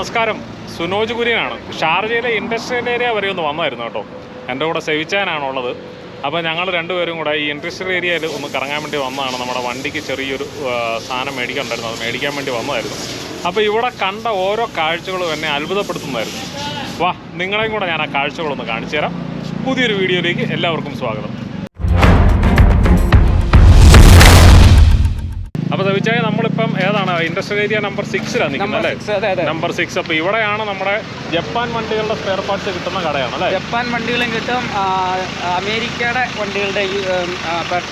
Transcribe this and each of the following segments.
നമസ്കാരം. സുനോജ് കുര്യനാണ്. ഷാർജയിലെ industrial area വരെ ഒന്ന് വന്നായിരുന്നു കേട്ടോ. എന്റെ കൂടെ സെവിച്ചാനാണുള്ളത്. അപ്പോൾ ഞങ്ങൾ രണ്ടുപേരും കൂടെ ഈ ഇൻഡസ്ട്രിയൽ ഏരിയയിൽ ഒന്ന് കറങ്ങാൻ വേണ്ടി വന്നതാണ്. നമ്മുടെ വണ്ടിക്ക് ചെറിയൊരു സാധനം മേടിക്കാനുണ്ടായിരുന്നു. അത് മേടിക്കാൻ വേണ്ടി വന്നതായിരുന്നു. അപ്പോൾ ഇവിടെ കണ്ട ഓരോ കാഴ്ചകളും എന്നെ അത്ഭുതപ്പെടുത്തുന്നതായിരുന്നു. വാ നിങ്ങളെയും കൂടെ ഞാൻ ആ കാഴ്ചകളൊന്ന് കാണിച്ചു തരാം പുതിയൊരു വീഡിയോയിലേക്ക് എല്ലാവർക്കും സ്വാഗതം. അപ്പോൾ ചോദിച്ചാൽ നമ്മളിപ്പം ഏതാണ്? ഇൻഡസ്ട്രിയൽ ഏരിയ നമ്പർ സിക്സിലാണ് നിൽക്കുന്നത് അല്ലേ? നമ്പർ സിക്സ് അപ്പോൾ ഇവിടെയാണ് നമ്മുടെ ജപ്പാൻ വണ്ടികളുടെ സ്പെയർ പാർട്സ് കിട്ടുന്ന കടയാണ് അല്ലേ? ജപ്പാൻ വണ്ടികളും കിട്ടും. അമേരിക്കയുടെ വണ്ടികളുടെ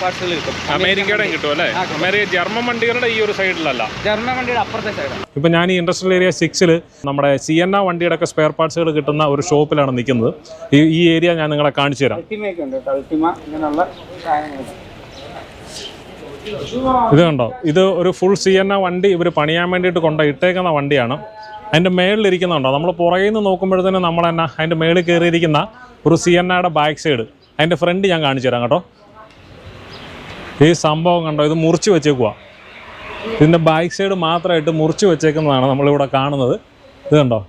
പാർട്സുകൾ കിട്ടും. അമേരിക്കയുടെ കിട്ടും അല്ലേ? അമേരിക്ക ജർമ്മൻ വണ്ടികളുടെ ഈ ഒരു സൈഡിലല്ല. ജർമ്മൻ വണ്ടിയുടെ അപ്പുറത്തെ സൈഡാണ് ഇപ്പം ഞാൻ ഈ ഇൻഡസ്ട്രിയൽ ഏരിയ സിക്സിൽ നമ്മുടെ സി എൻ ആ വണ്ടിയുടെ ഒക്കെ സ്പെയർ പാർട്സുകൾ കിട്ടുന്ന ഒരു ഷോപ്പിലാണ് നിൽക്കുന്നത്. ഈ ഏരിയ ഞാൻ നിങ്ങളെ കാണിച്ചു തരാം. അൾട്ടിമയൊക്കെ ഉണ്ട് അൾട്ടിമ ഇങ്ങനെയുള്ള സാധനങ്ങളുണ്ട് ഇത് കണ്ടോ ഇത് ഒരു ഫുൾ സി എൻ എ വണ്ടി ഇവർ പണിയാൻ വേണ്ടിയിട്ട് കൊണ്ട ഇട്ടേക്കുന്ന വണ്ടിയാണ്. അതിന്റെ മേളിലിരിക്കുന്നുണ്ടോ? നമ്മൾ പുറകിൽ നിന്ന് നോക്കുമ്പോഴത്തേനും നമ്മൾ തന്നെ അതിന്റെ മേളിൽ കയറിയിരിക്കുന്ന ഒരു സി എൻ എയുടെ ബാക്ക് സൈഡ് അതിന്റെ ഫ്രണ്ട് ഞാൻ കാണിച്ചു തരാം കേട്ടോ. ഈ സംഭവം കണ്ടോ? ഇത് മുറിച്ച് വെച്ചേക്കുക ഇതിന്റെ ബാക്ക് സൈഡ് മാത്രമായിട്ട് മുറിച്ച് വെച്ചേക്കുന്നതാണ് നമ്മളിവിടെ കാണുന്നത്. ഇത് കണ്ടോ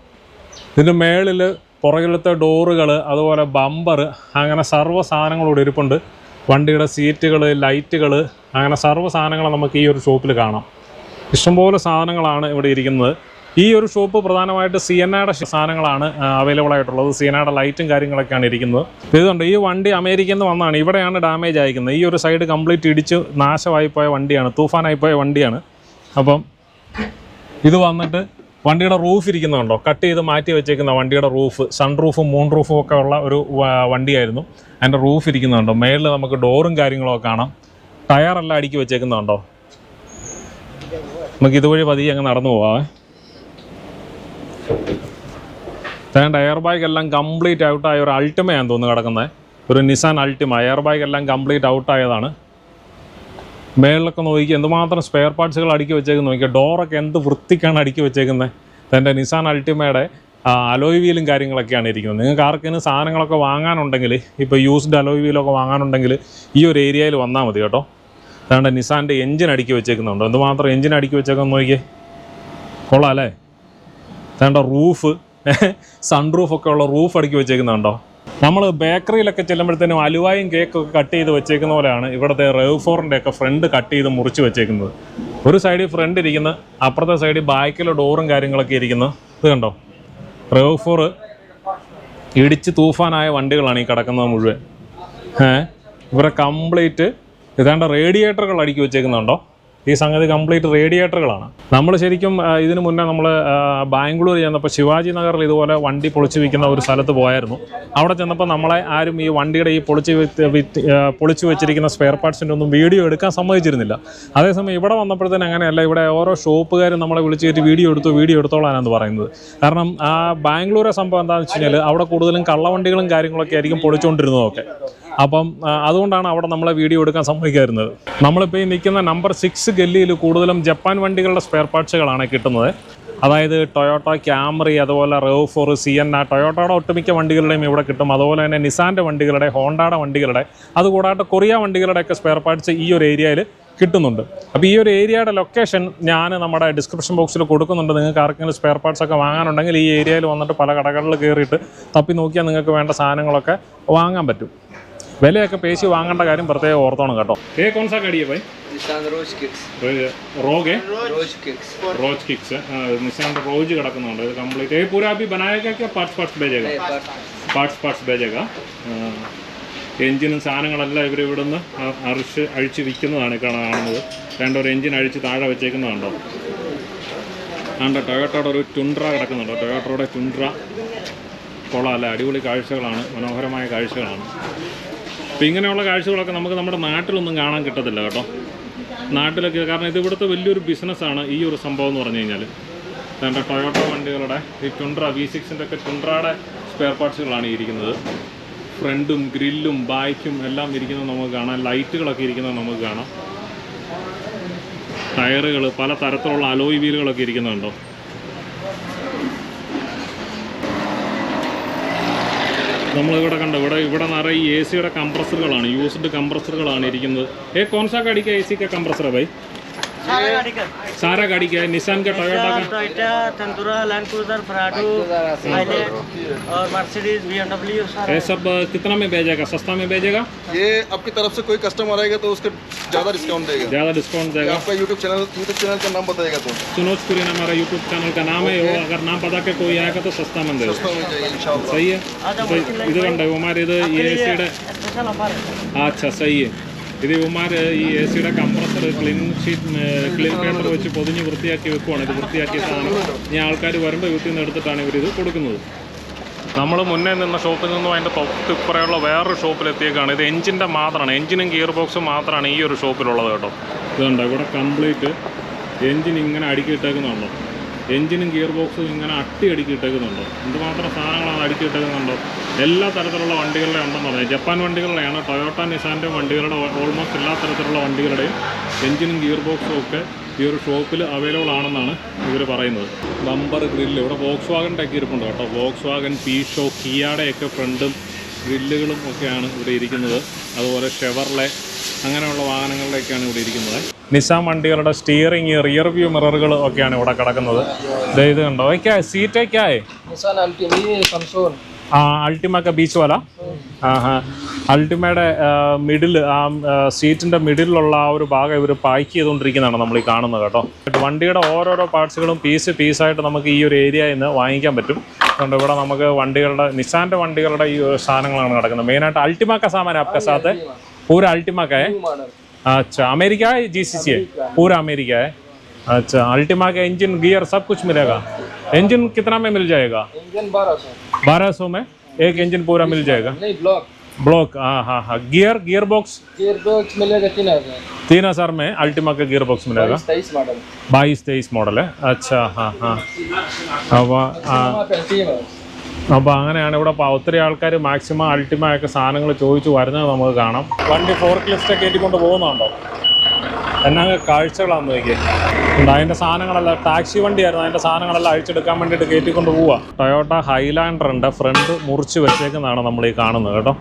ഇതിന്റെ മേളിൽ പുറകിലത്തെ ഡോറുകൾ അതുപോലെ ബമ്പർ അങ്ങനെ സർവ സാധനങ്ങളോട് ഇരിപ്പുണ്ട്. വണ്ടിയുടെ സീറ്റുകൾ ലൈറ്റുകൾ അങ്ങനെ സർവ സാധനങ്ങൾ നമുക്ക് ഈ ഒരു ഷോപ്പിൽ കാണാം. ഇഷ്ടംപോലെ സാധനങ്ങളാണ് ഇവിടെ ഇരിക്കുന്നത്. ഈ ഒരു ഷോപ്പ് പ്രധാനമായിട്ട് സി എൻ ആയുടെ സാധനങ്ങളാണ് അവൈലബിൾ ആയിട്ടുള്ളത്. സി എൻ ആയുടെ ലൈറ്റും കാര്യങ്ങളൊക്കെയാണ് ഇരിക്കുന്നത്. ഇതുണ്ട് ഈ വണ്ടി അമേരിക്കയിൽ നിന്ന് വന്നതാണ്. ഇവിടെയാണ് ഡാമേജ് അയക്കുന്നത് ഈ ഒരു സൈഡ് കംപ്ലീറ്റ് ഇടിച്ച് നാശമായി പോയ വണ്ടിയാണ് തൂഫാനായി പോയ വണ്ടിയാണ്. അപ്പം ഇത് വന്നിട്ട് വണ്ടിയുടെ റൂഫ് ഇരിക്കുന്നുണ്ടോ? കട്ട് ചെയ്ത് മാറ്റി വെച്ചേക്കുന്ന വണ്ടിയുടെ റൂഫ് സൺ റൂഫും മൂൺ റൂഫും ഒക്കെ ഉള്ള ഒരു വണ്ടിയായിരുന്നു. അതിന്റെ റൂഫ് ഇരിക്കുന്നുണ്ടോ? മേളിൽ നമുക്ക് ഡോറും കാര്യങ്ങളൊക്കെ കാണാം. ടയറെല്ലാം അടുക്കി വെച്ചേക്കുന്നുണ്ടോ? നമുക്ക് ഇതുവഴി പതി അങ്ങ് നടന്നു പോവാ വേണ്ട എയർ ബാഗ് എല്ലാം കംപ്ലീറ്റ് ഔട്ടായ ഒരു അൾട്ടിമയാണ് തോന്നുന്നു കിടക്കുന്നത് ഒരു നിസാൻ അൾട്ടിമ. എയർ ബാഗ് എല്ലാം കംപ്ലീറ്റ് ഔട്ടായതാണ്. മേളിലൊക്കെ നോക്കി എന്തുമാത്രം സ്പെയർ പാർട്സുകൾ അടുക്കി വെച്ചേക്കുന്നത് നോക്കിയാൽ ഡോറൊക്കെ എന്ത് വൃത്തിക്കാണ് അടുക്കി വെച്ചേക്കുന്നത് എന്റെ നിസാൻ അൾട്ടിമയുടെ അലോയ് വീലും കാര്യങ്ങളൊക്കെയാണ് ഇരിക്കുന്നത്. നിങ്ങൾക്ക് ആർക്കെങ്കിലും സാധനങ്ങളൊക്കെ വാങ്ങാനുണ്ടെങ്കിൽ ഇപ്പോൾ യൂസ്ഡ് അലോയ് വീലൊക്കെ വാങ്ങാനുണ്ടെങ്കിൽ ഈ ഒരു ഏരിയയിൽ വന്നാൽ മതി കേട്ടോ. അതുകൊണ്ട് നിസാന്റെ എഞ്ചിൻ അടുക്കി വെച്ചേക്കുന്നുണ്ടോ. എന്തുമാത്രം എഞ്ചിൻ അടുക്കി വെച്ചേക്കാൻ നോക്കിയേ. കൊള്ളാം അല്ലേ അതുകൊണ്ട് റൂഫ് സൺ റൂഫൊക്കെ ഉള്ള റൂഫ് അടുക്കി വെച്ചേക്കുന്നുണ്ടോ? നമ്മൾ ബേക്കറിയിലൊക്കെ ചെല്ലുമ്പോഴത്തേനും അലുവായും കേക്കൊക്കെ കട്ട് ചെയ്ത് വെച്ചേക്കുന്ന പോലെയാണ് ഇവിടുത്തെ റേവ് ഫോറിന്റെ ഒക്കെ ഫ്രണ്ട് കട്ട് ചെയ്ത് മുറിച്ച് വെച്ചേക്കുന്നത്. ഒരു സൈഡിൽ ഫ്രണ്ട് ഇരിക്കുന്ന അപ്പുറത്തെ സൈഡിൽ ബാക്കിലെ ഡോറും കാര്യങ്ങളൊക്കെ ഇരിക്കുന്നു. ഇത് കണ്ടോ? റേവ് ഫോർ ഇടിച്ച് തൂഫാനായ വണ്ടികളാണ് ഈ കിടക്കുന്നത് മുഴുവൻ. ഏഹ് ഇവരെ കംപ്ലീറ്റ് ഇതാണ്ട് റേഡിയേറ്ററുകൾ അടുക്കി വെച്ചേക്കുന്നുണ്ടോ? ഈ സംഗതി കംപ്ലീറ്റ് റേഡിയേറ്ററുകളാണ്. നമ്മൾ ശരിക്കും ഇതിനു മുന്നേ നമ്മൾ ബാംഗ്ലൂർ ചെന്നപ്പോൾ ശിവാജി നഗറിൽ ഇതുപോലെ വണ്ടി പൊളിച്ചു വിൽക്കുന്ന ഒരു സ്ഥലത്ത് പോയായിരുന്നു. അവിടെ ചെന്നപ്പോൾ നമ്മളെ ആരും ഈ വണ്ടിയുടെ ഈ പൊളിച്ച് പൊളിച്ച് വെച്ചിരിക്കുന്ന സ്പെയർ പാർട്സിന്റെ ഒന്നും വീഡിയോ എടുക്കാൻ സമ്മതിച്ചിരുന്നില്ല. അതേസമയം ഇവിടെ വന്നപ്പോഴത്തേന് അങ്ങനെയല്ല ഇവിടെ ഓരോ ഷോപ്പുകാരും നമ്മളെ വിളിച്ച് കയറ്റി വീഡിയോ എടുത്തു വീഡിയോ എടുത്തോളാനാണ് പറയുന്നത്. കാരണം ആ ബാംഗ്ലൂരെ സംഭവം എന്താണെന്ന് വെച്ച് കഴിഞ്ഞാൽ അവിടെ കൂടുതലും കള്ളവണ്ടികളും കാര്യങ്ങളൊക്കെ ആയിരിക്കും പൊളിച്ചുകൊണ്ടിരുന്നതൊക്കെ അപ്പം അതുകൊണ്ടാണ് അവിടെ നമ്മളെ വീഡിയോ എടുക്കാൻ സമ്മതിക്കാതിരുന്നത്. നമ്മളിപ്പോൾ ഈ നിൽക്കുന്ന നമ്പർ സിക്സ് ഗല്ലിയിൽ കൂടുതലും ജപ്പാൻ വണ്ടികളുടെ സ്പെയർ പാർട്സുകളാണ് കിട്ടുന്നത്. അതായത് ടൊയോട്ട ക്യാമറി അതുപോലെ റേവ് ഫോർ സി എൻ ആ ടൊയോട്ടയുടെ ഒട്ടുമിക്ക വണ്ടികളുടെയും ഇവിടെ കിട്ടും. അതുപോലെ തന്നെ നിസാന്റെ വണ്ടികളുടെ ഹോണ്ടയുടെ വണ്ടികളുടെ അതുകൂടാതെ കൊറിയ വണ്ടികളുടെയൊക്കെ സ്പെയർ പാർട്സ് ഈ ഒരു ഏരിയയിൽ കിട്ടുന്നുണ്ട്. അപ്പോൾ ഈ ഒരു ഏരിയയുടെ ലൊക്കേഷൻ ഞാൻ നമ്മുടെ ഡിസ്ക്രിപ്ഷൻ ബോക്സിൽ കൊടുക്കുന്നുണ്ട്. നിങ്ങൾക്ക് ആർക്കെങ്കിലും സ്പെയർ പാർട്സ് ഒക്കെ വാങ്ങാനുണ്ടെങ്കിൽ ഈ ഏരിയയിൽ വന്നിട്ട് പല കടകളിൽ കയറിയിട്ട് തപ്പി നോക്കിയാൽ നിങ്ങൾക്ക് വേണ്ട സാധനങ്ങളൊക്കെ വാങ്ങാൻ പറ്റും. വിലയൊക്കെ പേശി വാങ്ങേണ്ട കാര്യം പ്രത്യേകം ഓർത്തോണം കേട്ടോ. ഏ കോൺ സാ ഗാഡി Bhai Rogue? Rogue Kicks Nissan Rogue കിടക്കുന്നുണ്ട്. ഇത് കംപ്ലീറ്റ്. ഏ പൂരാ അഭി ബനായേക്കാ പാർട്സ് പാർട്സ് ഭേജേക പാർട്സ് പാർട്സ് ഭേജേക എഞ്ചിനും സാധനങ്ങളെല്ലാം ഇവർ ഇവിടെ നിന്ന് അഴിച്ച് അഴിച്ച് വിൽക്കുന്നതാണ് കാണുന്നത്. രണ്ടൊരു എഞ്ചിൻ അഴിച്ച് താഴെ വെച്ചേക്കുന്നതുണ്ടോ ആണ്ട് ടൊയോട്ടോയുടെ ഒരു ടുൻഡ്ര കിടക്കുന്നുണ്ട്. ടൊയോട്ടോയുടെ ടുൻഡ്ര കൊള്ളാം അല്ല? അടിപൊളി കാഴ്ചകളാണ്. മനോഹരമായ കാഴ്ചകളാണ്. അപ്പോൾ ഇങ്ങനെയുള്ള കാഴ്ചകളൊക്കെ നമുക്ക് നമ്മുടെ നാട്ടിലൊന്നും കാണാൻ കിട്ടത്തില്ല കേട്ടോ. നാട്ടിലൊക്കെ കാരണം ഇത് ഇവിടുത്തെ വലിയൊരു ബിസിനസ്സാണ് ഈ ഒരു സംഭവം എന്ന് പറഞ്ഞു കഴിഞ്ഞാൽ വേണ്ട ടൊയോട്ട വണ്ടികളുടെ ഈ ടുണ്ട്ര വി സിക്സിന്റെ ഒക്കെ ടുണ്ട്രയുടെ സ്പെയർ പാർട്സുകളാണ് ഇരിക്കുന്നത്. ഫ്രണ്ടും ഗ്രില്ലും ബാക്കും എല്ലാം ഇരിക്കുന്നത് നമുക്ക് കാണാം. ലൈറ്റുകളൊക്കെ ഇരിക്കുന്നത് നമുക്ക് കാണാം. ടയറുകൾ പല തരത്തിലുള്ള അലോയ് വീലുകളൊക്കെ ഇരിക്കുന്നുണ്ടോ. നമ്മളിവിടെ കണ്ട ഇവിടെ ഇവിടെ നിറയെ എ സിയുടെ കംപ്രസറുകളാണ് യൂസ്ഡ് കംപ്രസറുകളാണ് ഇരിക്കുന്നത്. ഏ കോൺസാക്ക് അടിക്കുക എ സിക്ക് കംപ്രസറാണ് കംപ്രസറാ ബൈ. सारा गाड़ी क्या है निशान का टोयोटा का। टोयोटा थंतुरा लैंड क्रूजर फराडो और मर्सिडीज बीएमडब्ल्यू सारा। ये सब कितना में भेजेगा? सस्ता में भेजेगा? ये आपकी तरफ़ से कोई कस्टमर आएगा तो उसके ज़्यादा डिस्काउंट देगा। ज़्यादा डिस्काउंट देगा। आपका यूट्यूब चैनल यूट्यूब चैनल का नाम बताएगा तो। सुनोज पुरी कुरीन हमारा यूट्यूब चैनल का नाम है। वो अगर नाम बता के कोई आएगा तो सस्ता में देगा। सही है? इधर हमारे इधर ये सीट है। अच्छा सही है। ഇത് ഇവന്മാർ ഈ എ സിയുടെ compressor clean sheet clean paper വെച്ച് പൊതിഞ്ഞ് വൃത്തിയാക്കി വെക്കുവാണ്. ഇത് വൃത്തിയാക്കിയ സാധനം ഇനി ആൾക്കാർ വരുമ്പോൾ വീട്ടിൽ നിന്ന് എടുത്തിട്ടാണ് ഇവരിത് കൊടുക്കുന്നത്. നമ്മൾ മുന്നേ നിന്ന ഷോപ്പിൽ നിന്നും അതിന്റെ തൊട്ടിപ്പുറയുള്ള വേറൊരു ഷോപ്പിലെത്തിയേക്കാണ്. ഇത് എഞ്ചിന്റെ മാത്രമാണ് എഞ്ചിനും ഗിയർ ബോക്സും മാത്രമാണ് ഈ ഒരു ഷോപ്പിലുള്ളത് കേട്ടോ. ഇതുണ്ട്? ഇവിടെ കംപ്ലീറ്റ് എഞ്ചിൻ ഇങ്ങനെ അടുക്കി ഇട്ടേക്കുന്നുണ്ടോ? എഞ്ചിനും ഗിയർ ബോക്സും ഇങ്ങനെ അട്ടി അടുക്കി ഇട്ടേക്കുന്നുണ്ടോ? എന്തുമാത്രം സാധനങ്ങളാണ് അടുക്കി ഇട്ടേക്കുന്നുണ്ടോ? എല്ലാ തരത്തിലുള്ള വണ്ടികളുടെ ഉണ്ടെന്ന് പറഞ്ഞു ജപ്പാൻ വണ്ടികളുടെയാണ് ടൊയോട്ട നിസാന്റെ വണ്ടികളുടെ ഓൾമോസ്റ്റ് എല്ലാ തരത്തിലുള്ള വണ്ടികളുടെയും എഞ്ചിനും ഗിയർ ബോക്സും ഒക്കെ ഈ ഒരു ഷോപ്പിൽ അവൈലബിൾ ആണെന്നാണ് ഇവർ പറയുന്നത്. നമ്പർ ഗ്രില്ല് ഇവിടെ വോക്സ് വാഗന്റെ ഒക്കെ ഇരിപ്പുണ്ട് കേട്ടോ. വോക്സ് വാഗൻ പീഷോ കിയാടെയൊക്കെ ഫ്രണ്ടും ഗ്രില്ലുകളും ഒക്കെയാണ് ഇവിടെ ഇരിക്കുന്നത്. അതുപോലെ ഷെവർലെ അങ്ങനെയുള്ള വാഹനങ്ങളിലേക്കാണ് ഇവിടെ ഇരിക്കുന്നത്. നിസാൻ വണ്ടികളുടെ സ്റ്റിയറിംഗ് റിയർ വ്യൂ മിററുകൾ ഒക്കെയാണ് ഇവിടെ കിടക്കുന്നത്. ഇത് കണ്ടോ? ഒക്കെ സീറ്റൊക്കെയായി निशान अल्टीम ये समसोन ആ അൾട്ടിമ ഒക്കെ ബീച്ച് പോലെ ആ ഹാ അൾട്ടിമയുടെ മിഡിൽ ആ സീറ്റിൻ്റെ മിഡിലുള്ള ആ ഒരു ഭാഗം ഇവർ പാക്ക് ചെയ്തുകൊണ്ടിരിക്കുന്നതാണ് നമ്മൾ ഈ കാണുന്നത് കേട്ടോ വണ്ടിയുടെ ഓരോരോ പാർട്സുകളും പീസ് പീസായിട്ട് നമുക്ക് ഈ ഒരു ഏരിയയിൽ നിന്ന് വാങ്ങിക്കാൻ പറ്റും അതുകൊണ്ട് ഇവിടെ നമുക്ക് വണ്ടികളുടെ നിസാൻ്റെ വണ്ടികളുടെ ഈ സാധനങ്ങളാണ് കിടക്കുന്നത് മെയിനായിട്ട് अल्टीमा का सामान है आपका साथ है पूरा अल्टीमा का है मॉडल अच्छा अमेरिका है जीसीसी है पूरा अमेरिका है अच्छा अल्टीमा का इंजन गियर सब कुछ मिलेगा इंजन कितना में मिल जाएगा इंजन बारह सौ बारह सौ में एक इंजन पूरा मिल जाएगा नहीं ब्लॉक ब्लॉक हाँ हाँ हाँ gear gear box gear box मिलेगा तीन हजार तीन हज़ार में अल्टीमा का गियर बॉक्स मिलेगा तेईस मॉडल बाईस तेईस मॉडल है अच्छा हाँ हाँ അപ്പോൾ पेंटीम അപ്പോൾ അങ്ങനെയാണ് ഇവിടെ പ- ഒത്തിരി ആൾക്കാർ മാക്സിമം അൾട്ടിമ ഒക്കെ സാധനങ്ങൾ ചോദിച്ചു വരുന്നത് നമുക്ക് കാണാം വണ്ടി ഫോർക്ക് ലിസ്റ്റ് കയറ്റിക്കൊണ്ട് പോകുന്നുണ്ടോ എന്നാ കാഴ്ചകളാന്ന് നോക്കിയേ. ഉണ്ട് അതിന്റെ സാധനങ്ങളെല്ലാം ടാക്സി വണ്ടിയായിരുന്നു. അതിന്റെ സാധനങ്ങളെല്ലാം അഴിച്ചെടുക്കാൻ വേണ്ടിയിട്ട് കയറ്റിക്കൊണ്ട് പോവുക ടൊയോട്ട ഹൈലാൻഡർ ഉണ്ട് ഫ്രണ്ട് മുറിച്ച് വെച്ചേക്കുന്നതാണ് നമ്മൾ ഈ കാണുന്നത് കേട്ടോ.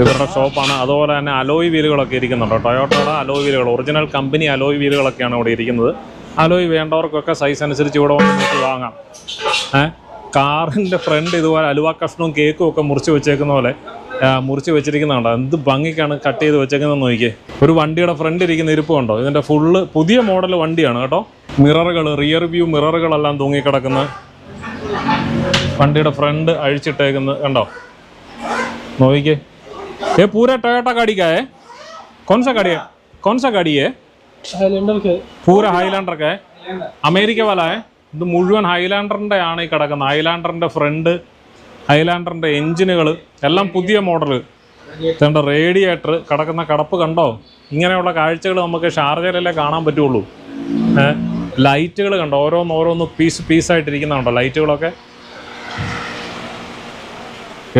ഇവരുടെ ഷോപ്പാണ്. അതുപോലെ തന്നെ അലോയ് വീലുകളൊക്കെ ഇരിക്കുന്നുണ്ട്. ടൊയോട്ടയുടെ അലോയ് വീലുകൾ ഒറിജിനൽ കമ്പനി അലോയ് വീലുകളൊക്കെയാണ് ഇവിടെ ഇരിക്കുന്നത്. അലോയ് വേണ്ടവർക്കൊക്കെ സൈസ് അനുസരിച്ച് ഇവിടെ വന്ന് വാങ്ങാം. ഏഹ് കാറിന്റെ ഫ്രണ്ട് ഇതുപോലെ അലുവ കഷ്ണവും കേക്കും ഒക്കെ മുറിച്ച് വെച്ചേക്കുന്ന പോലെ മുറിച്ച് വെച്ചിരിക്കുന്നുണ്ടോ എന്ത് ഭംഗിക്കാണ് കട്ട് ചെയ്ത് വെച്ചേക്കുന്നത് നോക്കിയേ. ഒരു വണ്ടിയുടെ ഫ്രണ്ട് ഇരിക്കുന്ന ഇരിപ്പുണ്ടോ ഇതിന്റെ ഫുള്ള് പുതിയ മോഡൽ വണ്ടിയാണ് കേട്ടോ. മിററുകൾ റിയർ വ്യൂ മിററുകളെല്ലാം തൂങ്ങിക്കിടക്കുന്ന വണ്ടിയുടെ ഫ്രണ്ട് അഴിച്ചിട്ടേക്കുന്ന കണ്ടോ? നോക്കിക്കേ. ഏ പൂര ടൊയോട്ട കടിക്കായേ കൊൻസ കടിയ കൊൻസ കടിയേ? പൂര ഹൈലാൻഡർക്കെ? അമേരിക്ക വല ഇത് മുഴുവൻ ഹൈലാൻഡറിന്റെ ആണ് ഈ കിടക്കുന്നത്. ഹൈലാൻഡറിന്റെ ഫ്രണ്ട് ഹൈലാൻഡറിന്റെ എഞ്ചിനുകൾ എല്ലാം പുതിയ മോഡൽ ഇതേണ്ട റേഡിയേറ്റർ കിടക്കുന്ന കടപ്പ് കണ്ടോ? ഇങ്ങനെയുള്ള കാഴ്ചകൾ നമുക്ക് ഷാർജയിലല്ലേ കാണാൻ പറ്റുള്ളൂ. ലൈറ്റുകൾ കണ്ടോ? ഓരോന്ന് ഓരോന്ന് പീസ് പീസായിട്ടിരിക്കുന്നുണ്ടോ ലൈറ്റുകളൊക്കെ?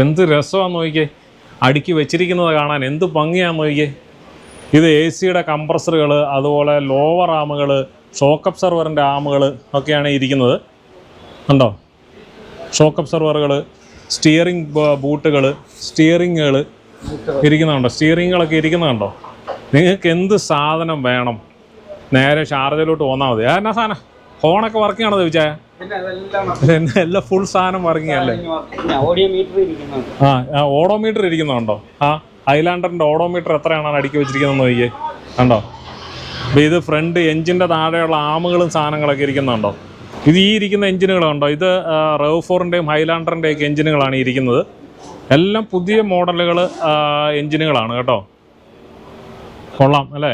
എന്ത് രസമാണെന്ന് നോക്കിയേ. അടുക്കി വെച്ചിരിക്കുന്നത് കാണാൻ എന്ത് ഭംഗിയാന്ന് നോക്കിയേ. ഇത് എ സിയുടെ കംപ്രസറുകൾ അതുപോലെ ലോവർ ആമുകൾ ഷോക്ക് അബ്സർവറിന്റെ ആമുകൾ ഒക്കെയാണ് ഇരിക്കുന്നത്. ഉണ്ടോ ഷോക്ക് അബ്സർവറുകൾ സ്റ്റിയറിംഗ് ബൂട്ടുകൾ സ്റ്റിയറിങ്ങുകൾ ഇരിക്കുന്നുണ്ടോ? സ്റ്റിയറിങ്ങുകളൊക്കെ ഇരിക്കുന്നുണ്ടോ? നിങ്ങൾക്ക് എന്ത് സാധനം വേണം? നേരെ ഷാർജയിലോട്ട് പോന്നാൽ മതി. എന്നാ സാധനം? ഫോണൊക്കെ വർക്കിംഗ് ആണോ ചോദിച്ചാൽ എല്ലാം ഫുൾ സാധനം വർക്കിംഗ് അല്ലേ? ആ. ഓഡോമീറ്റർ ഇരിക്കുന്നുണ്ടോ? ആ ഹൈലാൻഡറിന്റെ ഓഡോമീറ്റർ എത്രയാണ് അടുക്കി വെച്ചിരിക്കുന്നത് നോക്കിയേ. കണ്ടോ? ഇത് ഫ്രണ്ട് എഞ്ചിന്റെ താഴെയുള്ള ആമുകളും സാധനങ്ങളൊക്കെ ഇരിക്കുന്നുണ്ടോ? ഇത് ഈ ഇരിക്കുന്ന എഞ്ചിനുകളുണ്ടോ ഇത് റവ് ഫോറിന്റെയും ഹൈലാൻഡറിന്റെയും ഒക്കെ എഞ്ചിനുകളാണ് ഇരിക്കുന്നത്. എല്ലാം പുതിയ മോഡലുകൾ എഞ്ചിനുകളാണ് കേട്ടോ. കൊള്ളാം അല്ലേ?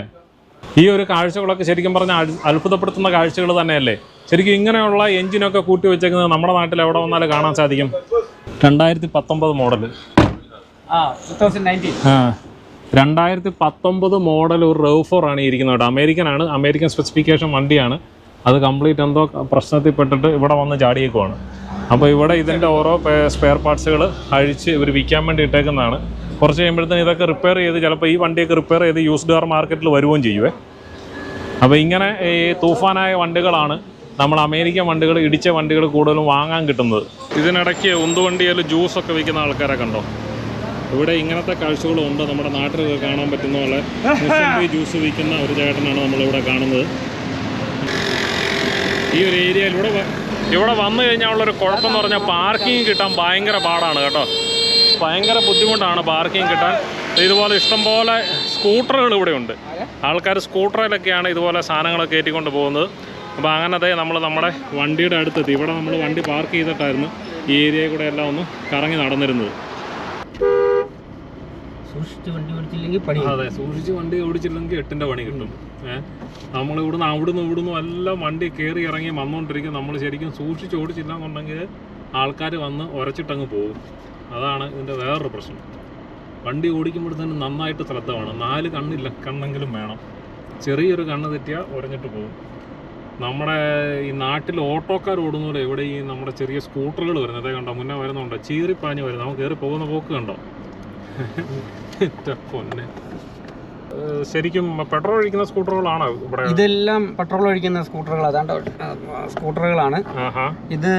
ഈ ഒരു കാഴ്ചകളൊക്കെ ശരിക്കും പറഞ്ഞാൽ അത്ഭുതപ്പെടുത്തുന്ന കാഴ്ചകൾ തന്നെയല്ലേ? ശരിക്കും ഇങ്ങനെയുള്ള എഞ്ചിനൊക്കെ കൂട്ടി വെച്ചേക്കുന്നത് നമ്മുടെ നാട്ടിൽ എവിടെ വന്നാലും കാണാൻ സാധിക്കും. രണ്ടായിരത്തി പത്തൊമ്പത് മോഡൽ. ആ രണ്ടായിരത്തി പത്തൊമ്പത് മോഡൽ ഒരു റവ് ഫോർ ആണ് ഇരിക്കുന്നത് കേട്ടോ. അമേരിക്കൻ ആണ് അമേരിക്കൻ സ്പെസിഫിക്കേഷൻ വണ്ടിയാണ്. അത് കംപ്ലീറ്റ് എന്തോ പ്രശ്നത്തിൽ പെട്ടിട്ട് ഇവിടെ വന്ന് ചാടിയേക്കുവാണ്. അപ്പോൾ ഇവിടെ ഇതിന്റെ ഓരോ സ്പെയർ പാർട്സുകൾ അഴിച്ച് ഇവർ വിൽക്കാൻ വേണ്ടി ഇട്ടേക്കുന്നതാണ്. കുറച്ച് കഴിയുമ്പോഴത്തേന് ഇതൊക്കെ റിപ്പയർ ചെയ്ത് ചിലപ്പോൾ ഈ വണ്ടിയൊക്കെ റിപ്പയർ ചെയ്ത് യൂസ്ഡ് കാർ മാർക്കറ്റിൽ വരുകയും ചെയ്യുവേ. അപ്പോൾ ഇങ്ങനെ ഈ തൂഫാനായ വണ്ടികളാണ് നമ്മൾ അമേരിക്കൻ വണ്ടികൾ ഇടിച്ച വണ്ടികൾ കൂടുതലും വാങ്ങാൻ കിട്ടുന്നത്. ഇതിനിടയ്ക്ക് ഉന്തുവണ്ടിയിൽ ജ്യൂസൊക്കെ വിൽക്കുന്ന ആൾക്കാരെ കണ്ടോ? ഇവിടെ ഇങ്ങനത്തെ കാഴ്ചകളും ഉണ്ട്. നമ്മുടെ നാട്ടിൽ കാണാൻ പറ്റുന്ന പോലെ ജ്യൂസ് വിൽക്കുന്ന ഒരു ചേട്ടനാണ് നമ്മളിവിടെ കാണുന്നത്. ഈ ഒരു വ- ഇവിടെ വന്നു കഴിഞ്ഞാൽ ഉള്ളൊരു കുഴപ്പമെന്ന് പറഞ്ഞാൽ പാർക്കിംഗ് കിട്ടാൻ ഭയങ്കര പാടാണ് കേട്ടോ. ഭയങ്കര ബുദ്ധിമുട്ടാണ് പാർക്കിംഗ് കിട്ടാൻ. ഇതുപോലെ ഇഷ്ടംപോലെ സ്കൂട്ടറുകൾ ഇവിടെ ഉണ്ട്. ആൾക്കാർ സ്കൂട്ടറിലൊക്കെയാണ് ഇതുപോലെ സാധനങ്ങളൊക്കെ കയറ്റിക്കൊണ്ട് പോകുന്നത്. അപ്പോൾ അങ്ങനത്തെ നമ്മൾ നമ്മുടെ വണ്ടിയുടെ അടുത്തെത്തി. ഇവിടെ നമ്മൾ വണ്ടി പാർക്ക് ചെയ്തിട്ടായിരുന്നു ഈ ഏരിയയിൽ കൂടെ എല്ലാം ഒന്ന് കറങ്ങി നടന്നിരുന്നത്. സൂക്ഷിച്ച് വണ്ടി ഓടിച്ചില്ലെങ്കിൽ പണി അതെ സൂക്ഷിച്ച് വണ്ടി ഓടിച്ചില്ലെങ്കിൽ എട്ടിന്റെ പണി കിട്ടും. ഏഹ് നമ്മൾ ഇവിടുന്ന് അവിടുന്ന് ഇവിടുന്ന് എല്ലാം വണ്ടി കയറി ഇറങ്ങി വന്നുകൊണ്ടിരിക്കും നമ്മൾ ശരിക്കും സൂക്ഷിച്ച് ഓടിച്ചില്ല എന്നുണ്ടെങ്കിൽ ആൾക്കാർ വന്ന് ഉരച്ചിട്ടങ്ങ് പോകും. അതാണ് ഇതിന്റെ വേറൊരു പ്രശ്നം. വണ്ടി ഓടിക്കുമ്പോൾ തന്നെ നന്നായിട്ട് ശ്രദ്ധ വേണം. നാല് കണ്ണില്ല കണ്ണെങ്കിലും വേണം. ചെറിയൊരു കണ്ണ് തെറ്റിയാൽ ഉരഞ്ഞിട്ട് പോകും. നമ്മുടെ ഈ നാട്ടിൽ ഓട്ടോക്കാർ ഓടുന്നൂടെ ഇവിടെ ഈ നമ്മുടെ ചെറിയ സ്കൂട്ടറുകൾ വരുന്നത്. കണ്ടോ? മുന്നേ വരുന്നുണ്ടോ ചീറിപ്പാഞ്ഞ് വരുന്നത്. നമുക്ക് കയറി പോകുന്ന പോക്ക് കണ്ടോ? എന്റെ പൊന്നെ ഏഹ് ശരിക്കും പെട്രോൾ ഒഴിക്കുന്ന സ്കൂട്ടറുകളാണ് ഇവിടെ? ഇതെല്ലാം പെട്രോൾ ഒഴിക്കുന്ന സ്കൂട്ടറുകൾ അതാണ്ട് സ്കൂട്ടറുകളാണ്. ഇത്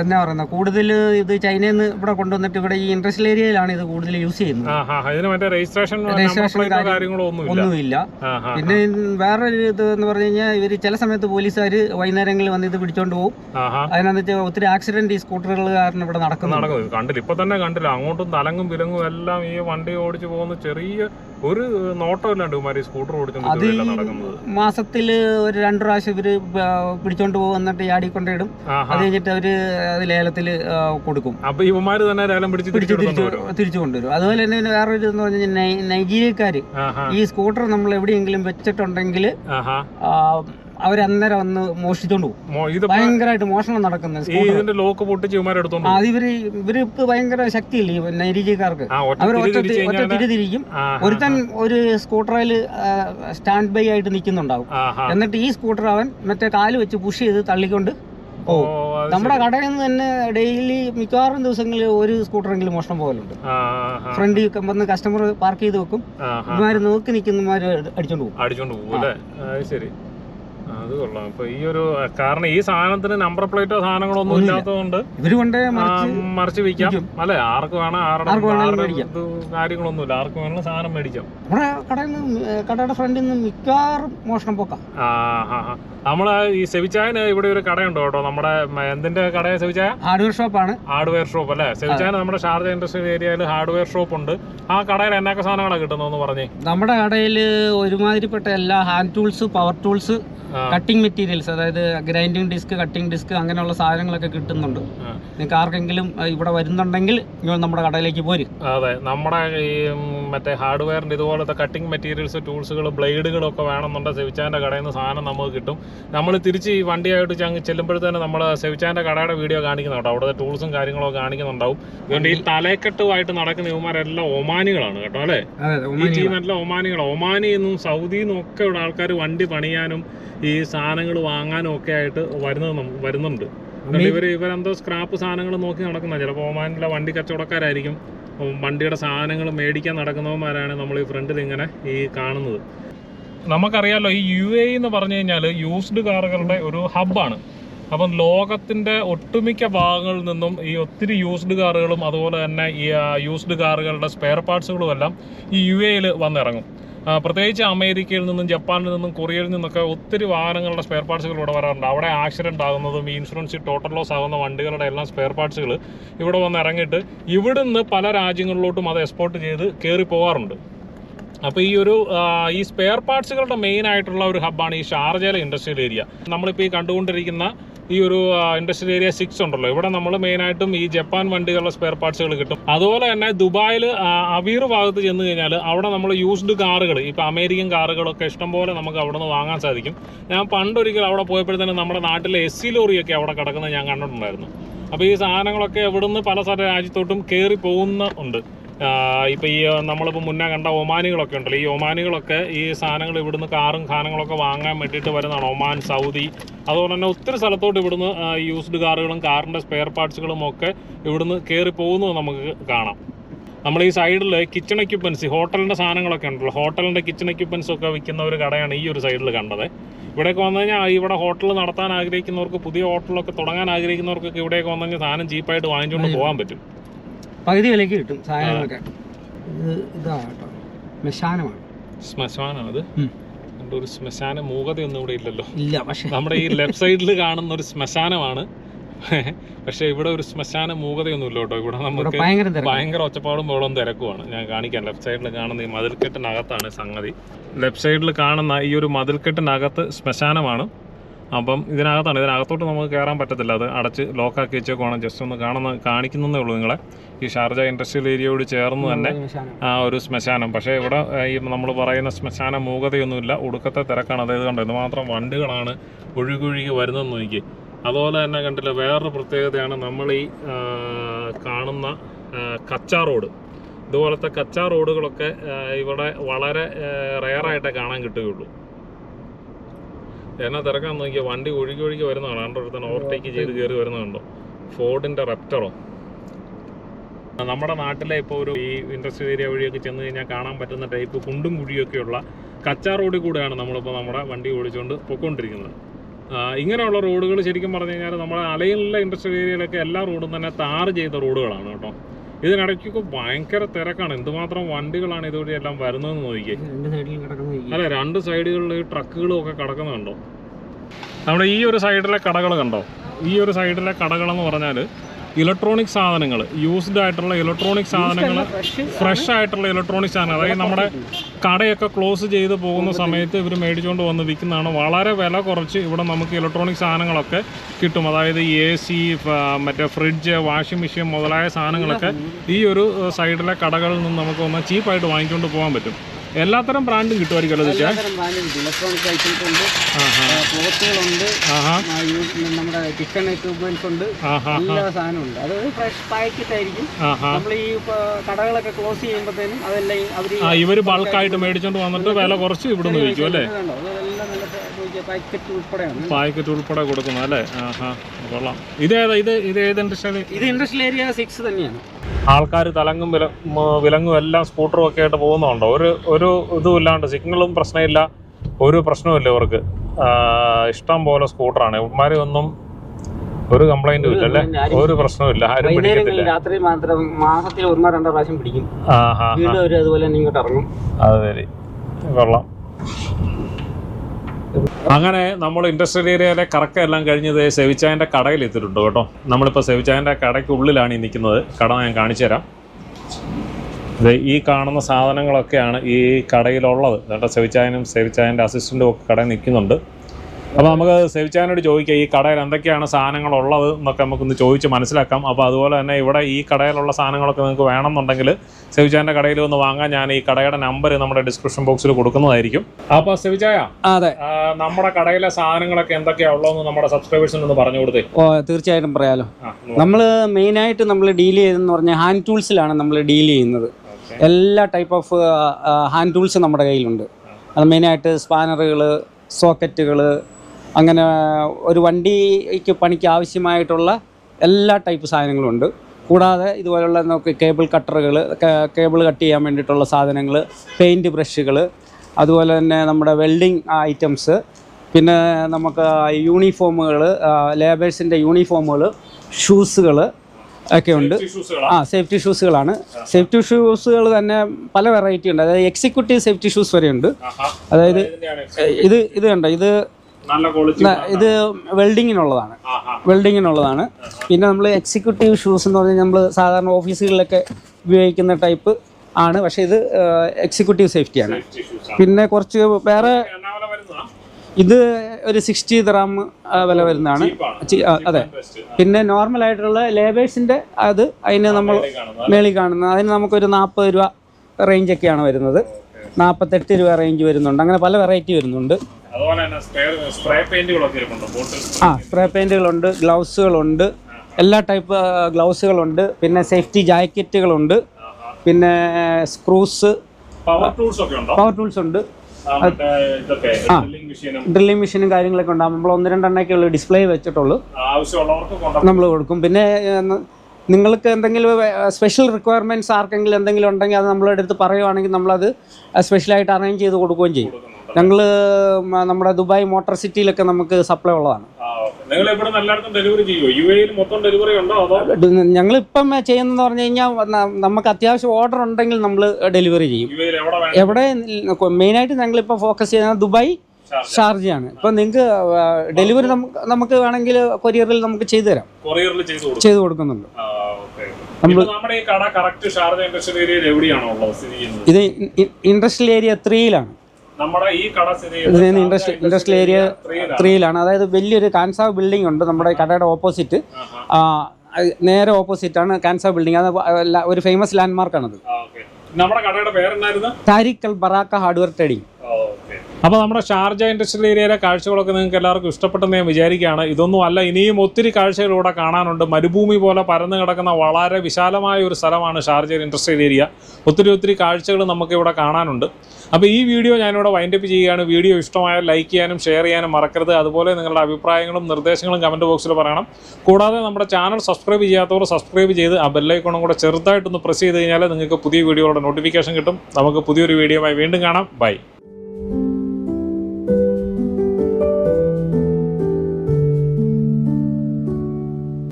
എന്നാ പറയുന്നത് കൂടുതൽ ഇത് ചൈനയിൽ നിന്ന് ഇവിടെ കൊണ്ടുവന്നിട്ട് ഇവിടെ ഈ ഇൻഡസ്ട്രിയൽ ഏരിയയിലാണ് ഇത് കൂടുതൽ യൂസ് ചെയ്യുന്നത്. രജിസ്ട്രേഷൻ കാര്യങ്ങളോ ഒന്നുമില്ല. പിന്നെ വേറൊരു ഇത് എന്ന് പറഞ്ഞു കഴിഞ്ഞാൽ ഇവർ ചില സമയത്ത് പോലീസുകാർ വൈകുന്നേരങ്ങളിൽ വന്ന് ഇത് പിടിച്ചോണ്ട് പോകും അതിനകത്ത് അതിനെന്ന് വെച്ചാൽ ഒത്തിരി ആക്സിഡന്റ് ഈ സ്കൂട്ടറുകൾ കാരണം ഇവിടെ നടക്കുന്നു കണ്ടില്ല ഇപ്പൊ തന്നെ കണ്ടില്ല. അങ്ങോട്ടും തലങ്ങും വിലങ്ങും എല്ലാം ഈ വണ്ടി ഓടിച്ചു പോകുന്ന ചെറിയ ഒരു നോട്ടമില്ലാണ്ട് ഇവന്മാര് സ്കൂട്ടർ ഓടിച്ചോണ്ട് നടക്കുന്നത്. മാസത്തിൽ ഒരു രണ്ട് പ്രാവശ്യം ഇവർ പിടിച്ചോണ്ട് പോകും എന്നിട്ട് കൊണ്ടിടും ആഹാ. അത് കഴിഞ്ഞിട്ട് അവർ ലേലത്തിൽ കൊടുക്കും. അപ്പൊ ഇവന്മാര് തന്നെ ലേലം പിടിച്ച് പിടിച്ച് തിരിച്ചു വരും തിരിച്ചു കൊണ്ടുവരും. അതുപോലെ തന്നെ വേറൊരു ഇതെന്ന് പറഞ്ഞാൽ നൈജീരിയക്കാര് ഈ സ്കൂട്ടർ നമ്മൾ എവിടെയെങ്കിലും വെച്ചിട്ടുണ്ടെങ്കിൽ അവരന്നേരം വന്ന് മോഷ്ടിച്ചോണ്ട് പോകും. ഭയങ്കരമായിട്ട് മോഷണം നടക്കുന്നത് ഇതിന്റെ ലോക്ക് പൊട്ടിച്ച് ഇവന്മാർ എടുത്തോണ്ട് അത് ഇവർ ഇപ്പൊ ഭയങ്കര ശക്തിയില്ലേ ഈ നൈജീരിയക്കാർക്ക് അവർ ഒറ്റ ഒറ്റ കഴിഞ്ഞാൽ തിരി തിരിക്കും. ആഹാ. ഒരുത്തൻ ഒരു സ്കൂട്ടറിൽ സ്റ്റാൻഡ് ബൈ ആയിട്ട് നിൽക്കുന്നുണ്ടാവും. എന്നിട്ട് ഈ സ്കൂട്ടർ അവൻ മറ്റേ കാൽ വെച്ച് പുഷ് ചെയ്ത് തള്ളിക്കൊണ്ട് ഓ, പോകും. നമ്മുടെ. കടയിൽ നിന്ന് തന്നെ ഡെയിലി മിക്കവാറും ദിവസങ്ങളിൽ ഒരു സ്കൂട്ടറെങ്കിലും മോഷണം പോകലുണ്ട്. ആഹാ. ഫ്രണ്ടിൽ വന്ന് കസ്റ്റമർ പാർക്ക് ചെയ്ത് വെക്കും. ഇമാര് ഇവന്മാര് നോക്കി നിൽക്കുന്നമാര് അടിച്ചോണ്ട് പോകും. അടിച്ചോണ്ട് പോകും ശരി. അത് കൊള്ളാം. അപ്പൊ ഈ ഒരു കാരണം ഈ സാധനത്തിന് നമ്പർ പ്ലേറ്റോ സാധനങ്ങളോ ഒന്നും ഇല്ലാത്തതുകൊണ്ട് ഇവരുകൊണ്ട് മറിച്ച് വിൽക്കാം. അല്ലെ? ആർക്ക് വേണം ആരുടെ. ഇത് കാര്യങ്ങളൊന്നുമില്ല. ആർക്ക് വേണം സാധനം മേടിക്കാം. നമ്മുടെ കടയിൽ കടയുടെ ഫ്രണ്ടിൽ നിന്ന് മിക്കവാറും മോഷണം പോക്കാം. ആ ഹാ ഹാ നമ്മൾ ഈ സെവിച്ചായന് ഇവിടെ ഒരു കടയുണ്ടോ കേട്ടോ. നമ്മുടെ എന്തിന്റെ കടയാ സെവിച്ചായ? ഹാർഡ്വെയർ ഷോപ്പാണ് ഹാർഡ്വെയർ ഷോപ്പ് അല്ലേ? സെവിച്ചായന് നമ്മുടെ ഷാർജ ഇൻഡസ്ട്രിയൽ ഏരിയയിൽ ഹാർഡ്വെയർ ഷോപ്പ് ഉണ്ട്. ആ കടയിൽ എന്നൊക്കെ സാധനങ്ങളാണ് കിട്ടുന്നതെന്ന് പറഞ്ഞേ. നമ്മുടെ കടയിൽ ഒരുമാതിരിപ്പെട്ട എല്ലാ hand tools power tools. Cutting materials അതായത് ഗ്രൈൻഡിങ് ഡിസ്ക് കട്ടിംഗ് ഡിസ്ക് അങ്ങനെയുള്ള സാധനങ്ങളൊക്കെ കിട്ടുന്നുണ്ട്. നിങ്ങൾക്ക് ആർക്കെങ്കിലും ഇവിടെ വരുന്നുണ്ടെങ്കിൽ നിങ്ങൾ നമ്മുടെ കടയിലേക്ക് പോരും. അതെ. നമ്മുടെ ഈ മറ്റേ ഹാർഡ്വെയറിന്റെ ഇതുപോലത്തെ കട്ടിംഗ് മെറ്റീരിയൽസ് ടൂൾസുകൾ ബ്ലേഡുകളൊക്കെ വേണമെന്നുണ്ടെങ്കിൽ സെവിച്ചാന്റെ കടയിൽ നിന്ന് സാധനം നമുക്ക് കിട്ടും. നമ്മൾ തിരിച്ച് ഈ വണ്ടിയായിട്ട് ചങ്ങ് ചെല്ലുമ്പോഴത്തേന് നമ്മൾ സെവിച്ചാന്റെ കടയുടെ വീഡിയോ കാണിക്കുന്നുണ്ട് അവിടുത്തെ ടൂൾസും കാര്യങ്ങളൊക്കെ കാണിക്കുന്നുണ്ടാവും. അതുകൊണ്ട് ഈ തലക്കെട്ടുമായിട്ട് നടക്കുന്ന ഇവന്മാരെല്ലാം ഒമാനികളാണ് കേട്ടോ അല്ലേ? ഈ ടീമെല്ലാം ഒമാനികളാണ്. ഒമാനിൽ നിന്നും സൗദിയിൽ നിന്നും ഒക്കെ ഇവിടെ ആൾക്കാർ വണ്ടി പണിയാനും ഈ സാധനങ്ങൾ വാങ്ങാനും ഒക്കെ ആയിട്ട് വരുന്നത് വരുന്നുണ്ട്. ഇവർ ഇവർ ഇവരെന്തോ സ്ക്രാപ്പ് സാധനങ്ങൾ നോക്കി നടക്കുന്ന ചിലപ്പോൾ ഒമാനിലെ വണ്ടി കച്ചവടക്കാരായിരിക്കും. വണ്ടിയുടെ സാധനങ്ങൾ മേടിക്കാൻ നടക്കുന്നവന്മാരാണ് നമ്മൾ ഈ ഫ്രണ്ടിൽ ഇങ്ങനെ ഈ കാണുന്നത്. നമുക്കറിയാലോ ഈ യു എ എന്ന് പറഞ്ഞു കഴിഞ്ഞാൽ യൂസ്ഡ് കാറുകളുടെ ഒരു ഹബ്ബാണ് അപ്പം ലോകത്തിന്റെ ഒട്ടുമിക്ക ഭാഗങ്ങളിൽ നിന്നും ഈ ഒത്തിരി യൂസ്ഡ് കാറുകളും അതുപോലെ തന്നെ ഈ യൂസ്ഡ് കാറുകളുടെ സ്പെയർ പാർട്സുകളും എല്ലാം ഈ യു എയിൽ വന്നിറങ്ങും. ആ, പ്രത്യേകിച്ച് അമേരിക്കയിൽ നിന്നും ജപ്പാനിൽ നിന്നും കൊറിയയിൽ നിന്നൊക്കെ ഒത്തിരി വാഹനങ്ങളുടെ സ്പെയർ പാർട്സുകൾ ഇവിടെ വരാറുണ്ട്. അവിടെ ആക്സിഡന്റ് ആകുന്നതും ഈ ഇൻഷുറൻസ് ടോട്ടൽ ലോസ് ആകുന്ന വണ്ടികളുടെ എല്ലാം സ്പെയർ പാർട്സുകൾ ഇവിടെ വന്ന് ഇറങ്ങിയിട്ട് ഇവിടുന്ന് പല രാജ്യങ്ങളിലോട്ടും അത് എക്സ്പോർട്ട് ചെയ്ത് കയറി പോകാറുണ്ട് അപ്പോൾ ഈ ഒരു ഈ സ്പെയർ പാർട്സുകളുടെ മെയിൻ ആയിട്ടുള്ള ഒരു ഹബ്ബാണ് ഈ ഷാർജയിലെ ഇൻഡസ്ട്രിയൽ ഏരിയ നമ്മളിപ്പോൾ ഈ കണ്ടുകൊണ്ടിരിക്കുന്ന ഈ ഒരു ഇൻഡസ്ട്രിയൽ ഏരിയ സിക്സ് ഉണ്ടല്ലോ. ഇവിടെ നമ്മൾ മെയിനായിട്ടും ഈ ജപ്പാൻ വണ്ടികളുടെ സ്പെയർ പാർട്സുകൾ കിട്ടും. അതുപോലെ തന്നെ ദുബായിൽ അവീർ ഭാഗത്ത് ചെന്ന് കഴിഞ്ഞാൽ അവിടെ നമ്മൾ യൂസ്ഡ് കാറുകൾ ഇപ്പോൾ അമേരിക്കൻ കാറുകളൊക്കെ ഇഷ്ടംപോലെ നമുക്ക് അവിടെ നിന്ന് വാങ്ങാൻ സാധിക്കും. ഞാൻ പണ്ടൊരിക്കൽ അവിടെ പോയപ്പോഴത്തേനും നമ്മുടെ നാട്ടിലെ എസ് സി ലോറിയൊക്കെ അവിടെ കിടക്കുന്നത് ഞാൻ കണ്ടിട്ടുണ്ടായിരുന്നു. അപ്പോൾ ഈ സാധനങ്ങളൊക്കെ ഇവിടുന്ന് പല സ്ഥല രാജ്യത്തോട്ടും കയറി പോകുന്ന ഉണ്ട്. ഇപ്പോൾ ഈ നമ്മളിപ്പോൾ മുന്നേ കണ്ട ഒമാനികളൊക്കെ ഉണ്ടല്ലോ. ഈ ഒമാനികളൊക്കെ ഈ സാധനങ്ങൾ ഇവിടുന്ന് കാറും സാധനങ്ങളൊക്കെ വാങ്ങാൻ വേണ്ടിയിട്ട് വരുന്നതാണ്. ഒമാൻ സൗദി അതുപോലെ തന്നെ ഒത്തിരി സ്ഥലത്തോട്ട് ഇവിടുന്ന് യൂസ്ഡ് കാറുകളും കാറിന്റെ സ്പെയർ പാർട്സുകളും ഒക്കെ ഇവിടുന്ന് കയറി പോകുന്നത് നമുക്ക് കാണാം. നമ്മൾ ഈ സൈഡിൽ കിച്ചൺ എക്യുപ്മെൻസ് ഹോട്ടലിന്റെ സാധനങ്ങളൊക്കെ ഉണ്ടല്ലോ. ഹോട്ടലിന്റെ കിച്ചൺ എക്യുപ്മെൻസ് ഒക്കെ വിൽക്കുന്ന ഒരു കടയാണ് ഈ ഒരു സൈഡിൽ കണ്ടത്. ഇവിടെയൊക്കെ വന്നു കഴിഞ്ഞാൽ ഇവിടെ ഹോട്ടൽ നടത്താൻ ആഗ്രഹിക്കുന്നവർക്ക് പുതിയ ഹോട്ടലൊക്കെ തുടങ്ങാൻ ആഗ്രഹിക്കുന്നവർക്കൊക്കെ ഇവിടെയൊക്കെ വന്നു കഴിഞ്ഞാൽ സാധനം ചീപ്പായിട്ട് വാങ്ങിച്ചുകൊണ്ട് പോകാൻ പറ്റും. പകുതി വിലയ്ക്ക് കിട്ടും സാധനങ്ങളൊക്കെ. ഇത് ഇതാണ് കേട്ടോ. ശ്മശാനമാണ്. ശ്മശാനം അത് ഒരു ശ്മശാന മൂകതയൊന്നും ഇവിടെ ഇല്ലല്ലോ. ഇല്ല പക്ഷേ. നമ്മുടെ ഈ ലെഫ്റ്റ് സൈഡിൽ കാണുന്ന ഒരു ശ്മശാനമാണ്. പക്ഷേ ഇവിടെ ഒരു ശ്മശാന മൂകതയൊന്നും ഇല്ല കേട്ടോ. ഇവിടെ നമുക്ക് ഭയങ്കര ഭയങ്കര ഒച്ചപ്പാടും ബഹളവും തിരക്കുമാണ്. ഞാൻ കാണിക്കാം. ലെഫ്റ്റ് സൈഡിൽ കാണുന്ന ഈ മതിൽക്കെട്ടിനകത്താണ് സംഗതി. ലെഫ്റ്റ് സൈഡിൽ കാണുന്ന ഈ ഒരു മതിൽക്കെട്ടിനകത്ത് ശ്മശാനമാണ്. അപ്പം ഇതിനകത്താണ്. ഇതിനകത്തോട്ട് നമുക്ക് കയറാൻ പറ്റത്തില്ല. അത് അടച്ച് ലോക്കാക്കി വെച്ചേക്കുവാണ്. ജസ്റ്റ് ഒന്ന് കാണുന്ന കാണിക്കുന്നതേ ഉള്ളൂ നിങ്ങളെ. ഈ ഷാർജ ഇൻഡസ്ട്രിയൽ ഏരിയയോട് ചേർന്ന് തന്നെ ആ ഒരു ശ്മശാനം. പക്ഷേ ഇവിടെ ഈ നമ്മൾ പറയുന്ന ശ്മശാന മൂകതയൊന്നുമില്ല. ഒടുക്കത്തെ തിരക്കാണ്. അതായത് കണ്ടത് ഇത് മാത്രം വണ്ടികളാണ് ഒഴുകൊഴുകി വരുന്നതെന്ന് നോക്കി അതുപോലെ തന്നെ കണ്ടില്ല വേറൊരു പ്രത്യേകതയാണ് നമ്മൾ ഈ കാണുന്ന കച്ചാ റോഡ്. ഇതുപോലത്തെ കച്ചാ റോഡുകളൊക്കെ ഇവിടെ വളരെ റെയറായിട്ടേ കാണാൻ കിട്ടുകയുള്ളൂ. എന്നാ തിരക്കാൻ നോക്കിയ വണ്ടി ഒഴുകി ഒഴുകി വരുന്നതാണ്. ആണ്ട് ഒരുത്തൻ ഓവർടേക്ക് ചെയ്ത് കയറി വരുന്നതുണ്ടോ ഫോർഡിന്റെ റെപ്റ്ററോ നമ്മുടെ നാട്ടിലെ ഇപ്പോൾ ഒരു ഈ ഇൻഡസ്ട്രിയൽ ഏരിയ വഴിയൊക്കെ ചെന്ന് കഴിഞ്ഞാൽ കാണാൻ പറ്റുന്ന ടൈപ്പ് കുണ്ടും കുഴിയൊക്കെയുള്ള കച്ചാ റോഡിൽ കൂടെയാണ് നമ്മളിപ്പോൾ നമ്മുടെ വണ്ടി ഓടിച്ചുകൊണ്ട് പൊയ്ക്കൊണ്ടിരിക്കുന്നത് ഇങ്ങനെയുള്ള റോഡുകൾ ശരിക്കും പറഞ്ഞു കഴിഞ്ഞാൽ നമ്മുടെ അലയിലുള്ള ഇൻഡസ്ട്രിയൽ ഏരിയയിലൊക്കെ എല്ലാ റോഡും തന്നെ താറ് ചെയ്ത റോഡുകളാണ് കേട്ടോ. ഇതിനിടയ്ക്കൊക്കെ ഭയങ്കര തിരക്കാണ്. എന്തുമാത്രം വണ്ടികളാണ് ഇതുവഴി എല്ലാം വരുന്നതെന്ന് നോക്കിയേ അല്ല രണ്ട് സൈഡുകളിൽ ട്രക്കുകളും ഒക്കെ കിടക്കുന്നുണ്ടോ? നമ്മുടെ ഈ ഒരു സൈഡിലെ കടകൾ കണ്ടോ? ഈ ഒരു സൈഡിലെ കടകളെന്ന് പറഞ്ഞാൽ ഇലക്ട്രോണിക് സാധനങ്ങൾ യൂസ്ഡ് ആയിട്ടുള്ള ഇലക്ട്രോണിക് സാധനങ്ങൾ ഫ്രഷ് ആയിട്ടുള്ള ഇലക്ട്രോണിക് സാധനങ്ങൾ അതായത് നമ്മുടെ കടയൊക്കെ ക്ലോസ് ചെയ്ത് പോകുന്ന സമയത്ത് ഇവർ മേടിച്ചുകൊണ്ട് വന്ന് വിൽക്കുന്നതാണ് വളരെ വില കുറച്ച് ഇവിടെ നമുക്ക് ഇലക്ട്രോണിക് സാധനങ്ങളൊക്കെ കിട്ടും. അതായത് എ സി മറ്റേ ഫ്രിഡ്ജ് വാഷിംഗ് മെഷീൻ മുതലായ സാധനങ്ങളൊക്കെ ഈ ഒരു സൈഡിലെ കടകളിൽ നിന്ന് നമുക്ക് ഒന്ന് ചീപ്പായിട്ട് വാങ്ങിക്കൊണ്ട് പോകാൻ പറ്റും. എല്ലാത്തരം ബ്രാൻഡും കിട്ടുമായിരിക്കുമല്ലോ ചേച്ചാ എല്ലാത്തരം ബ്രാൻഡും ഇലക്ട്രോണിക് ഐറ്റംസ് ഉണ്ട്. ക്ലോത്തുകളുണ്ട് നമ്മുടെ കിച്ചൺ എക്യുപ്മെന്റ്സ് ഉണ്ട്. എല്ലാ സാധനവും ഉണ്ട്. അത് ഫ്രഷ് പാക്കറ്റ് ആയിരിക്കും. നമ്മൾ ഈ കടകളൊക്കെ ക്ലോസ് ചെയ്യുമ്പോഴത്തേനും അതെല്ലാം അവർ ഇവർ ബൾക്കായിട്ട് മേടിച്ചോണ്ട് വന്നിട്ട് വില കുറച്ച് ഇവിടുന്ന് വിൽക്കും അല്ലേ? പാക്കറ്റ് ഉൾപ്പെടെയാണ്. പാക്കറ്റ് ഉൾപ്പെടെ കൊടുക്കുന്നത് അല്ലേ? ആഹാ കൊള്ളാം. ഏതാ? ഇത് ഇത് ഏത് ഇൻഡസ്ട്രിയൽ ഇത് ഇൻഡസ്ട്രിയൽ ഏരിയ സിക്സ് തന്നെയാണ്. ആൾക്കാർ തലങ്ങും വില വിലങ്ങും എല്ലാം സ്കൂട്ടറും ഒക്കെ ആയിട്ട് പോകുന്നുണ്ടോ? ഒരു ഒരു ഇതും ഇല്ലാണ്ട് സിഗ്നലും പ്രശ്നമില്ല. ഒരു പ്രശ്നമില്ല ഇവർക്ക്. ഇഷ്ടം പോലെ സ്കൂട്ടറാണ് ഇവന്മാരെ ഒന്നും ഒരു കംപ്ലൈന്റും ഇല്ല അല്ലേ? ഒരു പ്രശ്നവുമില്ല. ആരും പിടിക്കത്തില്ല. രാത്രി മാത്രം മാസത്തിൽ ഒന്നോ രണ്ടോ പ്രാവശ്യം പിടിക്കും. അതുപോലെ ഇങ്ങോട്ട് ഇറങ്ങും. അത് ശരി. കൊള്ളാം. അങ്ങനെ നമ്മൾ ഇൻഡസ്ട്രിയൽ ഏരിയയിലെ കറക്കം എല്ലാം കഴിഞ്ഞത് സെവിച്ചായന്റെ കടയിൽ എത്തിയിട്ടുണ്ട് കേട്ടോ. നമ്മളിപ്പോൾ സെവിച്ചായന്റെ കടയ്ക്കുള്ളിലാണ് ഈ നിൽക്കുന്നത്. കട ഞാൻ കാണിച്ചു തരാം. ഈ കാണുന്ന സാധനങ്ങളൊക്കെയാണ് ഈ കടയിലുള്ളത്. എന്നിട്ട് സെവിച്ചായനും സെവിച്ചായന്റെ അസിസ്റ്റന്റും ഒക്കെ കടയിൽ നിൽക്കുന്നുണ്ട്. അപ്പോൾ നമുക്ക് സെവിച്ചാനോട് ചോദിക്കാം ഈ കടയിൽ എന്തൊക്കെയാണ് സാധനങ്ങൾ ഉള്ളത് എന്നൊക്കെ നമുക്കൊന്ന് ചോദിച്ച് മനസ്സിലാക്കാം. അപ്പോൾ അതുപോലെ തന്നെ ഇവിടെ ഈ കടയിലുള്ള സാധനങ്ങളൊക്കെ നിങ്ങൾക്ക് വേണമെന്നുണ്ടെങ്കിൽ സെവിച്ചാന്റെ കടയിൽ ഒന്ന് വാങ്ങാൻ ഞാൻ ഈ കടയുടെ നമ്പർ നമ്മുടെ ഡിസ്ക്രിപ്ഷൻ ബോക്സിൽ കൊടുക്കുന്നതായിരിക്കും. അപ്പോൾ സെവിച്ചായ അതെ. നമ്മുടെ കടയിലെ സാധനങ്ങളൊക്കെ എന്തൊക്കെയാണ് ഉള്ളതെന്ന് നമ്മുടെ സബ്സ്ക്രൈബേഴ്സിന് ഒന്ന് പറഞ്ഞു കൊടുത്തേ. ഓ തീർച്ചയായിട്ടും പറയാലോ. നമ്മൾ മെയിനായിട്ട് നമ്മൾ ഡീൽ ചെയ്തെന്ന് പറഞ്ഞാൽ ഹാൻഡ് ടൂൾസിലാണ് നമ്മൾ ഡീൽ ചെയ്യുന്നത്. എല്ലാ ടൈപ്പ് ഓഫ് ഹാൻഡ് ടൂൾസ് നമ്മുടെ കയ്യിലുണ്ട്. അത് മെയിനായിട്ട് സ്പാനറുകൾ സോക്കറ്റുകൾ അങ്ങനെ ഒരു വണ്ടിക്ക് പണിക്ക് ആവശ്യമായിട്ടുള്ള എല്ലാ ടൈപ്പ് സാധനങ്ങളും ഉണ്ട് കൂടാതെ ഇതുപോലുള്ള നമുക്ക് കേബിൾ കട്ടറുകൾ കേബിൾ കട്ട് ചെയ്യാൻ വേണ്ടിയിട്ടുള്ള സാധനങ്ങൾ പെയിന്റ് ബ്രഷുകൾ അതുപോലെ തന്നെ നമ്മുടെ വെൽഡിങ് ഐറ്റംസ് പിന്നെ നമുക്ക് യൂണിഫോമുകൾ ലേബേഴ്സിന്റെ യൂണിഫോമുകൾ ഷൂസുകൾ ഒക്കെ ഉണ്ട്. ആ സേഫ്റ്റി ഷൂസുകളാണ് സേഫ്റ്റി ഷൂസുകൾ തന്നെ പല വെറൈറ്റി ഉണ്ട്. അതായത് എക്സിക്യൂട്ടീവ് സേഫ്റ്റി ഷൂസ് വരെ ഉണ്ട് അതായത് ഇത് ഇത് കണ്ടോ? ഇത് ഇത് വെൽഡിങ്ങിനുള്ളതാണ് വെൽഡിങ്ങിനുള്ളതാണ് പിന്നെ നമ്മൾ എക്സിക്യൂട്ടീവ് ഷൂസ് എന്ന് പറഞ്ഞാൽ നമ്മൾ സാധാരണ ഓഫീസുകളിലൊക്കെ ഉപയോഗിക്കുന്ന ടൈപ്പ് ആണ്. പക്ഷേ ഇത് എക്സിക്യൂട്ടീവ് സേഫ്റ്റിയാണ് പിന്നെ കുറച്ച് വേറെ ഇത് ഒരു സിക്സ്റ്റി ഗ്രാം വില വരുന്നതാണ്. അതെ. പിന്നെ നോർമൽ ആയിട്ടുള്ള ലേബേഴ്സിന്റെ അത് അതിന് നമ്മൾ മേളിൽ കാണുന്നത് അതിന് നമുക്കൊരു നാൽപ്പത് രൂപ റേഞ്ചൊക്കെയാണ് വരുന്നത്. നാൽപ്പത്തെട്ട് രൂപ റേഞ്ച് വരുന്നുണ്ട്. അങ്ങനെ പല വെറൈറ്റി വരുന്നുണ്ട്. അതുപോലെ തന്നെ സ്പ്രേ പെയിന്റുകളൊക്കെ ഇരിപ്പുണ്ട്. ആ സ്പ്രേ പെയിന്റുകളുണ്ട് ഗ്ലൗസുകളുണ്ട് എല്ലാ ടൈപ്പ് ഗ്ലൗസുകളുണ്ട്. പിന്നെ സേഫ്റ്റി ജാക്കറ്റുകളുണ്ട്. പിന്നെ സ്ക്രൂസ് പവർ ടൂൾസ് ഒക്കെ ഉണ്ടോ? പവർ ടൂൾസ് ഉണ്ട്. ആ, ഡ്രില്ലിംഗ് മെഷീനും കാര്യങ്ങളൊക്കെ ഉണ്ടാകും നമ്മൾ ഒന്ന് രണ്ടെണ്ണയൊക്കെ ഉള്ളൂ ഡിസ്പ്ലേ വെച്ചിട്ടുള്ളൂ. നമ്മൾ കൊടുക്കും. പിന്നെ നിങ്ങൾക്ക് എന്തെങ്കിലും സ്പെഷ്യൽ റിക്വയർമെന്റ്സ് ആർക്കെങ്കിലും എന്തെങ്കിലും ഉണ്ടെങ്കിൽ അത് നമ്മളെടുത്ത് പറയുവാണെങ്കിൽ നമ്മളത് സ്പെഷ്യലായിട്ട് അറേഞ്ച് ചെയ്ത് കൊടുക്കുകയും ചെയ്യും. ഞങ്ങൾ നമ്മുടെ ദുബായ് മോട്ടോർ സിറ്റിയിലൊക്കെ നമുക്ക് സപ്ലൈ ഉള്ളതാണ്. നിങ്ങൾ ഇപ്പം ഞങ്ങളിപ്പം ചെയ്യുന്നതെന്ന് പറഞ്ഞു കഴിഞ്ഞാൽ നമുക്ക് അത്യാവശ്യം ഓർഡർ ഉണ്ടെങ്കിൽ നമ്മൾ ഡെലിവറി ചെയ്യും. എവിടെ മെയിനായിട്ട് ഞങ്ങളിപ്പോൾ ഫോക്കസ് ചെയ്യുന്നത് ദുബായ് ഷാർജയാണ്. ഇപ്പം നിങ്ങൾക്ക് ഡെലിവറി നമുക്ക് വേണമെങ്കിൽ കൊറിയറിൽ നമുക്ക് ചെയ്തു തരാം. കൊറിയറിൽ ചെയ്ത് കൊടുക്കും. ചെയ്തു കൊടുക്കുന്നുണ്ട്. ഇത് ഇൻഡസ്ട്രിയൽ ഏരിയ ത്രീയിലാണ് നമ്മുടെ ഈ കട സ്ഥിതി ഇൻഡസ്ട്രി ഇൻഡസ്ട്രിയൽ ഏരിയ ത്രീയിലാണ്. അതായത് വലിയൊരു കാൻസാവ് ബിൽഡിംഗ് ഉണ്ട്. നമ്മുടെ കടയുടെ ഓപ്പോസിറ്റ് നേരെ ഓപ്പോസിറ്റ് ആണ് കാൻസാവ് ബിൽഡിംഗ് അത് ഒരു ഫേമസ് ലാൻഡ്മാർക്കാണത്. നമ്മുടെ കടയുടെ പേരെന്നായിരുന്നു? Tariq Al Baraka hardware trading അപ്പോൾ നമ്മുടെ ഷാർജ ഇൻഡസ്ട്രിയൽ ഏരിയയിലെ കാഴ്ചകളൊക്കെ നിങ്ങൾക്ക് എല്ലാവർക്കും ഇഷ്ടപ്പെട്ടെന്ന് ഞാൻ വിചാരിക്കുകയാണ്. ഇതൊന്നും അല്ല ഇനിയും ഒത്തിരി കാഴ്ചകൾ ഇവിടെ കാണാനുണ്ട്. മരുഭൂമി പോലെ പരന്നു കിടക്കുന്ന വളരെ വിശാലമായ ഒരു സ്ഥലമാണ് ഷാർജ ഇൻഡസ്ട്രിയൽ ഏരിയ. ഒത്തിരി ഒത്തിരി കാഴ്ചകൾ നമുക്ക് ഇവിടെ കാണാനുണ്ട്. അപ്പോൾ ഈ വീഡിയോ ഞാനിവിടെ വൈൻഡപ്പ് ചെയ്യുകയാണ്. വീഡിയോ ഇഷ്ടമായാൽ ലൈക്ക് ചെയ്യാനും ഷെയർ ചെയ്യാനും മറക്കരുത്. അതുപോലെ നിങ്ങളുടെ അഭിപ്രായങ്ങളും നിർദ്ദേശങ്ങളും കമന്റ് ബോക്സിൽ പറയണം. കൂടാതെ നമ്മുടെ ചാനൽ സബ്സ്ക്രൈബ് ചെയ്യാത്തവർ സബ്സ്ക്രൈബ് ചെയ്ത് ആ ബെല്ലൈക്കോണും കൂടെ ചെറുതായിട്ടൊന്ന് പ്രസ് ചെയ്ത് കഴിഞ്ഞാൽ നിങ്ങൾക്ക് പുതിയ വീഡിയോയുടെ നോട്ടിഫിക്കേഷൻ കിട്ടും. നമുക്ക് പുതിയൊരു വീഡിയോയുമായി വീണ്ടും കാണാം. ബൈ